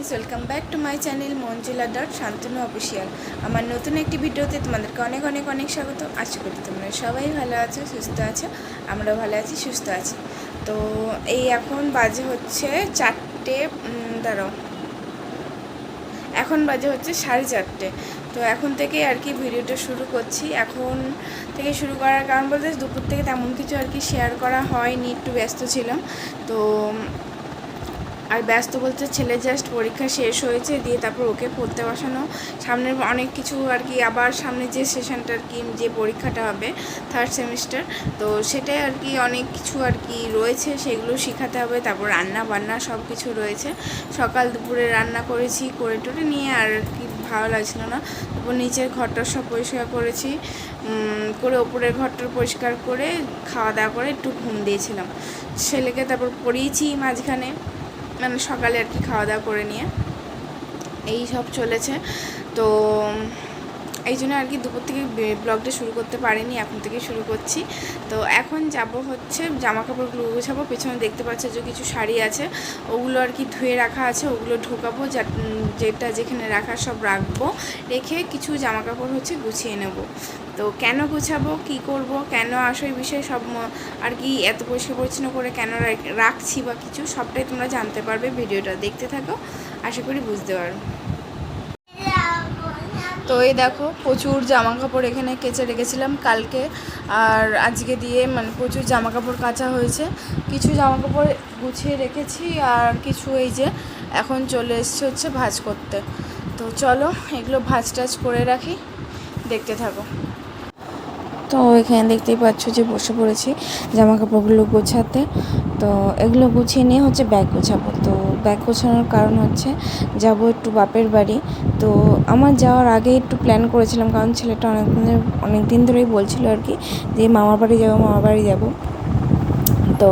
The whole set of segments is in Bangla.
Friends welcome back to my channel Manjula dot Shantanu official আমার নতুন একটি ভিডিওতে তোমাদেরকে অনেক অনেক অনেক স্বাগত। আশা করি তোমরা সবাই ভালো আছো, সুস্থ আছো, আমরাও ভালো আছি, সুস্থ আছি। তো এই এখন বাজে হচ্ছে চারটে দাঁড়াও। এখন বাজে হচ্ছে সাড়ে চারটে। তো এখন থেকে আর কি ভিডিওটা শুরু করছি। এখন থেকে শুরু করার কারণ বলতে দুপুর থেকে তেমন কিছু আর কি শেয়ার করা হয়নি, একটু ব্যস্ত ছিলাম। তো আর ব্যস্ত বলতে ছেলে জাস্ট পরীক্ষা শেষ হয়েছে, দিয়ে তারপর ওকে পড়তে বসানো। সামনের অনেক কিছু আর কি, আবার সামনে যে সেশনটা আর কি, যে পরীক্ষাটা হবে থার্ড সেমিস্টার তো সেটাই আর কি অনেক কিছু আর কি রয়েছে, সেগুলো শেখাতে হবে। তারপর রান্না বান্না সব কিছু রয়েছে। সকাল দুপুরে রান্না করেছি, করে টোরে নিয়ে আর কি ভালো লাগছিল না। তারপর নিচের ঘরটা সব পরিষ্কার করেছি। করে ওপরের ঘরটা পরিষ্কার করে খাওয়া দাওয়া করে একটু ঘুম দিয়েছিলাম। ছেলেকে তারপর পড়িয়েছি মাঝখানে। মানে সকালে আর কি খাওয়া দাওয়া করে নিয়ে। এই সব চলেছে। তো এই জন্য আর কি দুপুর থেকে ব্লগটা শুরু করতে পারিনি, এখন থেকে শুরু করছি। তো এখন যাব হচ্ছে জামা কাপড়গুলো গুছাবো, পেছনে দেখতে পাচ্ছ যে কিছু শাড়ি আছে, ওগুলো আর কি ধুয়ে রাখা আছে, ওগুলো ঢোকাবো যেটা যেখানে রাখা সব রাখব, রেখে কিছু জামা কাপড় হচ্ছে গুছিয়ে নেব। তো কেন গুছাবো, কি করব, কেন আসো এই বিষয়ে সব আর কি এত পরিষ্কার পরিচ্ছন্ন করে কেন রাখছি বা কিছু, সবটাই তোমরা জানতে পারবে ভিডিওটা। দেখতে থাকো, আশা করি বুঝতে পারো। তো এই দেখো প্রচুর জামা কাপড় এখানে কেচে রেখেছিলাম কালকে। আর আজকে দিয়ে মানে প্রচুর জামা কাপড় কাচা হয়েছে। কিছু জামা কাপড় গুছিয়ে রেখেছি আর কিছু এই যে এখন চলে এসছে হচ্ছে ভাজ করতে। তো চলো এগুলো ভাজ টাজ করে রাখি। দেখতে থাকো। তো এখানে দেখতেই পাচ্ছ যে বসে পড়েছি জামা কাপড়গুলো গোছাতে। তো এগুলো গুছিয়ে নিয়ে হচ্ছে ব্যাগ গোছাবো। তো ব্যাগ গোছানোর কারণ হচ্ছে যাব একটু বাপের বাড়ি। তো আমার যাওয়ার আগে একটু প্ল্যান করেছিলাম, কারণ ছেলেটা অনেক দিনের অনেক দিন ধরেই বলছিল আর কি যে মামার বাড়ি যাব, মামার বাড়ি যাব। তো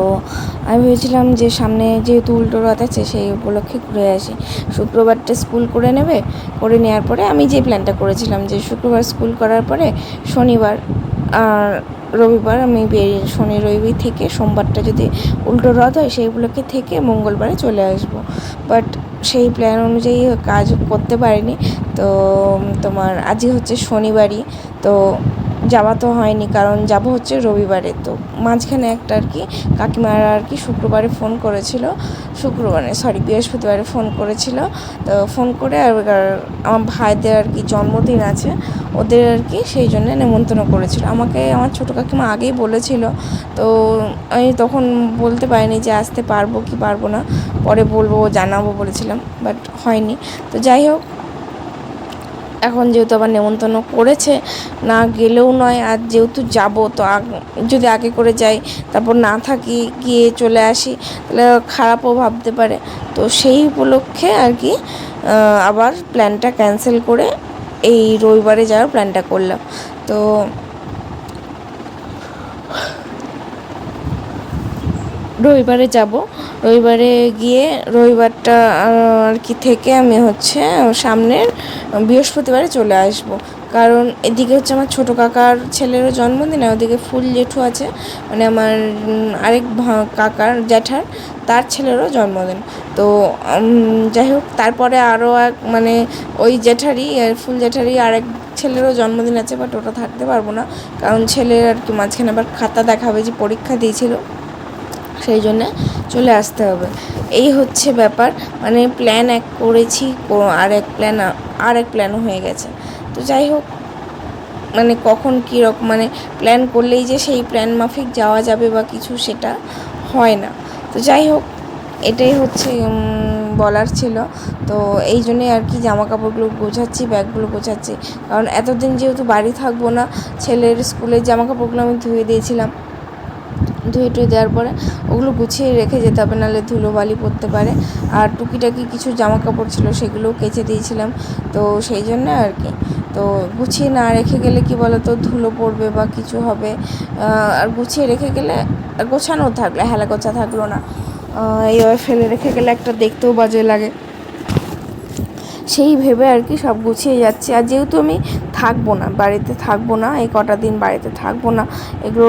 আমি ভেবেছিলাম যে সামনে যেহেতু উল্টো রথ আছে, সেই উপলক্ষে ঘুরে আসি। শুক্রবারটা স্কুল করে নেবে, করে নেওয়ার পরে আমি যে প্ল্যানটা করেছিলাম যে শুক্রবার স্কুল করার পরে শনিবার আর রবিবার আমি বেরিয়ে শনি, রবি থেকে সোমবারটা যদি উল্টো রথ হয়, সেইগুলোকে থেকে মঙ্গলবারে চলে আসব। বাট সেই প্ল্যান অনুযায়ী কাজ করতে পারিনি। তো, তোমার আজই হচ্ছে শনিবারই। তো যাওয়া তো হয়নি, কারণ যাব হচ্ছে রবিবারে। তো মাঝখানে একটা আর কি কাকিমার আর কি শুক্রবারে ফোন করেছিল, শুক্রবারে সরি বৃহস্পতিবারে ফোন করেছিল। তো ফোন করে আর আমার ভাইদের আর কি জন্মদিন আছে, ওদের আর কি সেই জন্য নেমন্তন্ন করেছিল। আমাকে আমার ছোটো কাকিমা আগেই বলেছিল, তো আমি তখন বলতে পারিনি যে আসতে পারব কি পারব না, পরে বলব, জানাব বলেছিলাম বাট হয়নি। তো যাই হোক এখন যেহেতু আবার নেমন্তন্ন করেছে, না গেলেও নয়, আর যেহেতু যাব, তো যদি আগে করে যাই, তারপর না থাকি, গিয়ে চলে আসি, তাহলে খারাপও ভাবতে পারে। তো সেই উপলক্ষে আর কি আবার প্ল্যানটা ক্যান্সেল করে এই রবিবারে যাওয়ার প্ল্যানটা করলাম। তো রবিবারে যাব। রবিবারে গিয়ে রবিবারটা আর কি থেকে আমি হচ্ছে সামনের বৃহস্পতিবারে চলে আসব। কারণ এদিকে হচ্ছে আমার ছোটো কাকার ছেলেরও জন্মদিন আর ওদিকে ফুল জেঠু আছে। মানে আমার আরেক কাকার জ্যাঠার, তার ছেলেরও জন্মদিন। তো যাই হোক, তারপরে আরও এক মানে ওই জেঠারই আর ফুল জেঠারই আরেক ছেলেরও জন্মদিন আছে, বাট ওটা থাকতে পারব না। কারণ ছেলের আর কি মাঝখানে আবার খাতা দেখাবে যে পরীক্ষা দিয়েছিল। সেই জন্যে চলে আসতে হবে। এই হচ্ছে ব্যাপার। মানে প্ল্যান এক করেছি আর এক প্ল্যান আর এক প্ল্যানও হয়ে গেছে। তো যাই হোক মানে কখন কীরকম মানে প্ল্যান করলেই যে সেই প্ল্যান মাফিক যাওয়া যাবে বা কিছু সেটা হয় না। তো যাই হোক, এটাই হচ্ছে বলার ছিল। তো এই জন্যে আর কি জামা কাপড়গুলো গোছাচ্ছি, ব্যাগগুলো গোছাচ্ছি। কারণ এতদিন যেহেতু বাড়ি থাকব না, ছেলের স্কুলের জামা কাপড়গুলো আমি ধুয়ে দিয়েছিলাম। ধুয়ে টুয়ে দেওয়ার পরে ওগুলো গুছিয়ে রেখে যেতে হবে, নাহলে ধুলো বালি পড়তে পারে। আর টুকিটাকি কিছু জামা কাপড় ছিল সেগুলোও কেচে দিয়েছিলাম, তো সেই জন্য আর কি। তো গুছিয়ে না রেখে গেলে কি বলো তো ধুলো পড়বে বা কিছু হবে। আর গুছিয়ে রেখে গেলে গোছানো থাকলে হেলা গোছা থাকল না। এইভাবে ফেলে রেখে গেলে একটা দেখতেও বাজে লাগে। সেই ভেবে আর কি সব গুছিয়ে যাচ্ছি। আর যেহেতু আমি থাকব না, বাড়িতে থাকব না, এই কটা দিন বাড়িতে থাকব না, এগুলো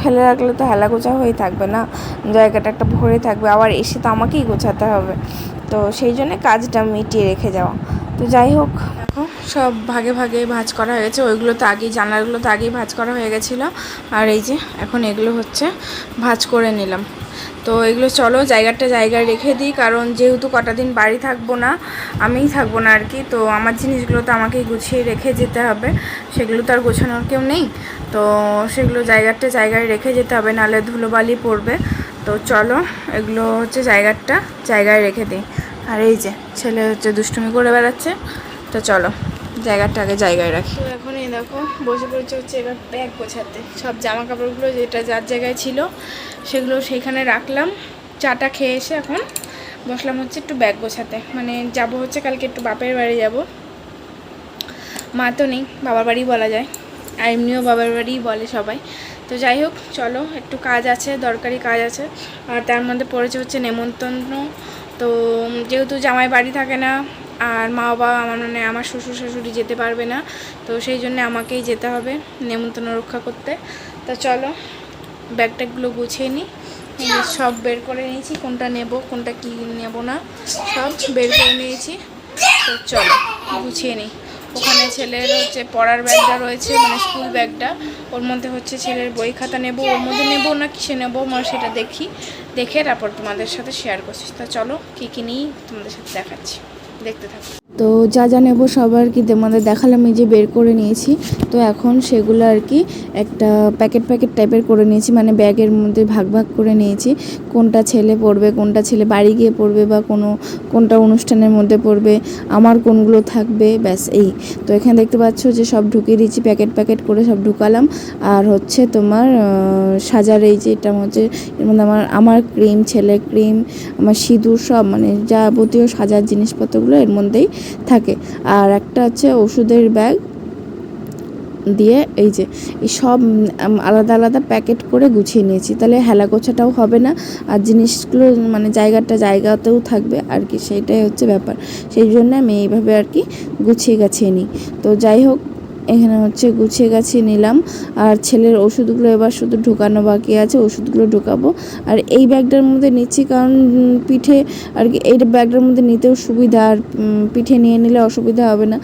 ফেলে রাখলে তো হেলা গোছা থাকবে না, জায়গাটা একটা ভরে থাকবে, আবার এসে তো আমাকেই গোছাতে হবে। তো সেই জন্য কাজটা মিটিয়ে রেখে যাওয়া। তো যাই হোক। সব ভাগে ভাগে ভাজ করা হয়ে গেছে ওইগুলো তো আগেই, জানলাগুলো তো আগেই ভাজ করা হয়ে গেছিল। আর এই যে, এখন এগুলো হচ্ছে ভাজ করে নিলাম। তো এগুলো চলো, জায়গাটা জায়গায় রেখে দিই, কারণ যেহেতু কটা দিন বাড়ি থাকব না, আমিই থাকব না আর কি তো আমার জিনিসগুলো তো আমাকেই গুছিয়ে রেখে যেতে হবে। সেগুলো তো আর গোছানোর কেউ নেই। তো সেগুলো জায়গাটা জায়গায় রেখে যেতে হবে, নাহলে ধুলোবালি পড়বে। তো চলো, এগুলো হচ্ছে জায়গাটা জায়গায় রেখে দিই। আর এই যে, ছেলে হচ্ছে দুষ্টুমি করে বেড়াচ্ছে। তো চলো, জায়গাটা আগে জায়গায় রাখি। তো এখন এই দেখো, বসে পড়েছে হচ্ছে এবার ব্যাগ গোছাতে। সব জামা কাপড়গুলো যেটা যার জায়গায় ছিল, সেগুলো সেইখানে রাখলাম। চাটা খেয়ে এসে এখন বসলাম হচ্ছে একটু ব্যাগ গোছাতে। মানে যাব হচ্ছে কালকে একটু বাপের বাড়ি যাব। মা তো নেই, বাবার বাড়ি বলা যায়। আর এমনিও বাবার বাড়িই বলে সবাই। তো যাই হোক, চলো, একটু কাজ আছে, দরকারি কাজ আছে। আর তার মধ্যে পড়েছে হচ্ছে নেমন্তন্ন তো যেহেতু জামাই বাড়ি থাকে না, আর মা বাবা আমার মানে আমার শ্বশুর শাশুড়ি যেতে পারবে না, তো সেই জন্য আমাকেই যেতে হবে নেমন্তন্ন রক্ষা করতে। তো চলো ব্যাগ ট্যাগগুলো গুছিয়ে নিই সব বের করে নিয়েছি, কোনটা নেব, কোনটা কি নেব না, সব বের করে নিয়েছি। তো চলো, গুছিয়ে নিই ওখানে ছেলের হচ্ছে পড়ার ব্যাগটা রয়েছে মানে স্কুল ব্যাগটা। ওর মধ্যে হচ্ছে ছেলের বই খাতা নেব, ওর মধ্যে নেব না, কিসে নেব মানে সেটা দেখি। দেখে তারপর তোমাদের সাথে শেয়ার করছি। তা চলো, কী কী নিই তোমাদের সাথে দেখাচ্ছি। দেখতে থাকো। তো যা যা নেব সব আর কি তোমাদের দেখালাম, এই যে বের করে নিয়েছি। তো এখন সেগুলো আর কি একটা প্যাকেট প্যাকেট টাইপের করে নিয়েছি মানে ব্যাগের মধ্যে ভাগ ভাগ করে নিয়েছি। কোনটা ছেলে পড়বে, কোনটা ছেলে বাড়ি গিয়ে পড়বে বা কোনো, কোনটা অনুষ্ঠানের মধ্যে পড়বে, আমার কোনগুলো থাকবে, ব্যাস এই। তো এখানে দেখতে পাচ্ছ যে সব ঢুকিয়ে দিয়েছি, প্যাকেট প্যাকেট করে সব ঢুকালাম। আর হচ্ছে তোমার সাজার এই যে এটা হচ্ছে এর মধ্যে আমার আমার ক্রিম, ছেলের ক্রিম, আমার সিঁদুর সব মানে যাবতীয় সাজার জিনিসপত্রগুলো এর মধ্যেই থাকে। আর একটা হচ্ছে ওষুধের ব্যাগ দিয়ে এই যে সব আলাদা আলাদা প্যাকেট করে গুছিয়ে নিয়েছি। তাহলে হেলা গোছাটাও হবে না, আর জিনিসগুলো মানে জায়গাটা জায়গাতেও থাকবে আর কি, সেইটাই হচ্ছে ব্যাপার। সেই জন্য আমি এইভাবে আর কি গুছিয়ে গাছিয়ে নিই। তো যাই হোক এখানে হচ্ছে গুছিয়ে গাছিয়ে নিলাম। আর ছেলের ওষুধগুলো এবার শুধু ঢোকানো বাকি আছে, ওষুধগুলো ঢোকাবো। আর এই ব্যাগটার মধ্যে নিচ্ছি কারণ পিঠে আর কি, এই ব্যাগটার মধ্যে নিতেও সুবিধা। আর পিঠে নিয়ে নিলে অসুবিধা হবে না।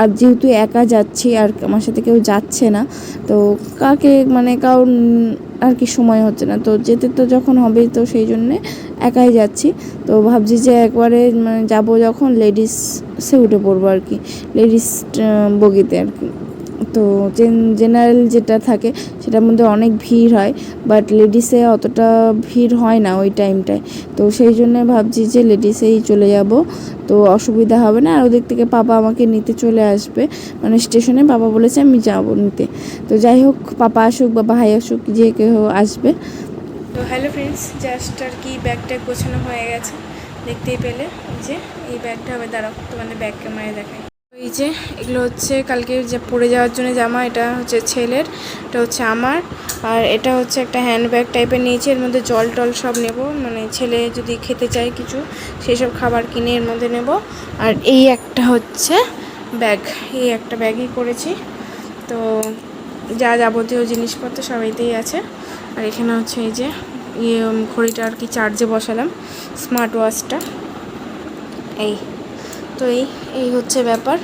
আর যেহেতু একা যাচ্ছি, আর আমার সাথে কেউ যাচ্ছে না, তো কাকে মানে কারণ আর কি সময় হচ্ছে না। তো যেতে তো যখন হবেই তো সেই জন্যে একাই যাচ্ছি। তো ভাবছি যে একবারে মানে যাব যখন লেডিসে উঠে পড়ব আর কি। লেডিস বগিতে আর কি। তো জেনারেল যেটা থাকে সেটার মধ্যে অনেক ভিড় হয় বাট লেডিসে অতটা ভিড় হয় না ওই টাইমটায় তো সেই জন্য ভাবছি যে লেডিসেই চলে যাব। তো অসুবিধা হবে না, আর ওদিক থেকে পাপা আমাকে নিতে চলে আসবে। মানে স্টেশনে বাবা বলেছে আমি যাব নিতে। তো যাই হোক, পাপা আসুক বা ভাই আসুক, যে কেউ আসবে। তো হ্যালো ফ্রেন্ডস জাস্ট আর কি ব্যাগটা গোছানো হয়ে গেছে। দেখতেই পেলে যে, এই ব্যাগটা হবে, দাঁড়াও, তোমাদের ব্যাগ ক্যামেরায় দেখাই। এই যে, এগুলো হচ্ছে কালকে যে পরে যাওয়ার জন্য জামা, এটা হচ্ছে ছেলের, এটা হচ্ছে আমার, আর এটা হচ্ছে একটা হ্যান্ড ব্যাগ টাইপের নিয়েছি, এর মধ্যে জল টল সব নেব মানে ছেলে যদি খেতে চায় কিছু সেই সব খাবার কিনে এর মধ্যে নেব, আর এই একটা হচ্ছে ব্যাগ এই একটা ব্যাগই করেছি, তো যা যাবতীয় জিনিসপত্র সব এতেই আছে, আর এখানে হচ্ছে এই যে ইয়ে ঘড়িটা আর কি চার্জে বসালাম স্মার্ট ওয়াচটা এই। তো এই এই হচ্ছে ব্যাপার।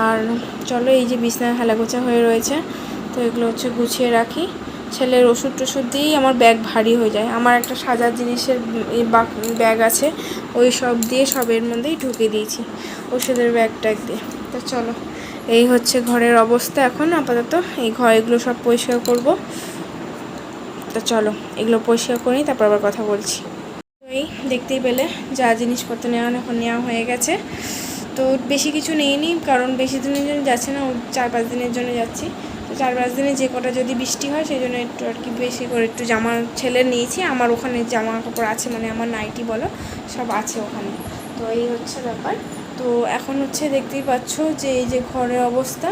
আর চলো এই যে বিছনায় হেলাগোছা হয়ে রয়েছে, তো এগুলো হচ্ছে গুছিয়ে রাখি। ছেলের ওষুধ টষুধ দিয়েই আমার ব্যাগ ভারী হয়ে যায়। আমার একটা সাজার জিনিসের ব্যাগ আছে, ওই সব দিয়ে সবের মধ্যেই ঢুকে দিয়েছি, ওষুধের ব্যাগ ট্যাগ দিয়ে। তো চলো, এই হচ্ছে ঘরের অবস্থা এখন, আপাতত। এই ঘর এগুলো সব পরিষ্কার করব। তো চলো, এগুলো পরিষ্কার করে তারপর আবার কথা বলছি। এই দেখতেই পেলে যা জিনিসপত্র নেওয়া এখন নেওয়া হয়ে গেছে। তো বেশি কিছু নিইনি, কারণ বেশি দিনের জন্য যাচ্ছে না চার পাঁচ দিনের জন্য যাচ্ছি। তো চার পাঁচ দিনে যে কটা যদি বৃষ্টি হয়, সেই জন্য একটু আর কি বেশি করে একটু জামা ছেলে নিয়েছি। আমার ওখানে জামা কাপড় আছে মানে আমার নাইটি বলো, সব আছে ওখানে। তো এই হচ্ছে ব্যাপার। তো এখন হচ্ছে দেখতেই পাচ্ছ যে এই যে ঘরের অবস্থা,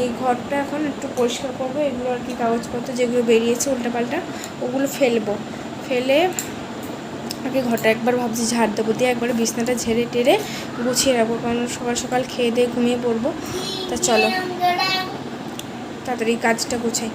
এই ঘরটা এখন একটু পরিষ্কার করব, এগুলো আর কি কাগজপত্র যেগুলো বেরিয়েছে উল্টাপাল্টা, ওগুলো ফেলব। ফেলে আগে ঘরটা একবার ভাবছি ঝাড় দেবো, দিয়ে একবারে বিছনাটা ঝেড়ে টেরে গুছিয়ে রাখব, কারণ সকাল সকাল খেয়ে দিয়ে ঘুমিয়ে পড়ব। তা চলো, তাড়াতাড়ি কাজটা গুছাই।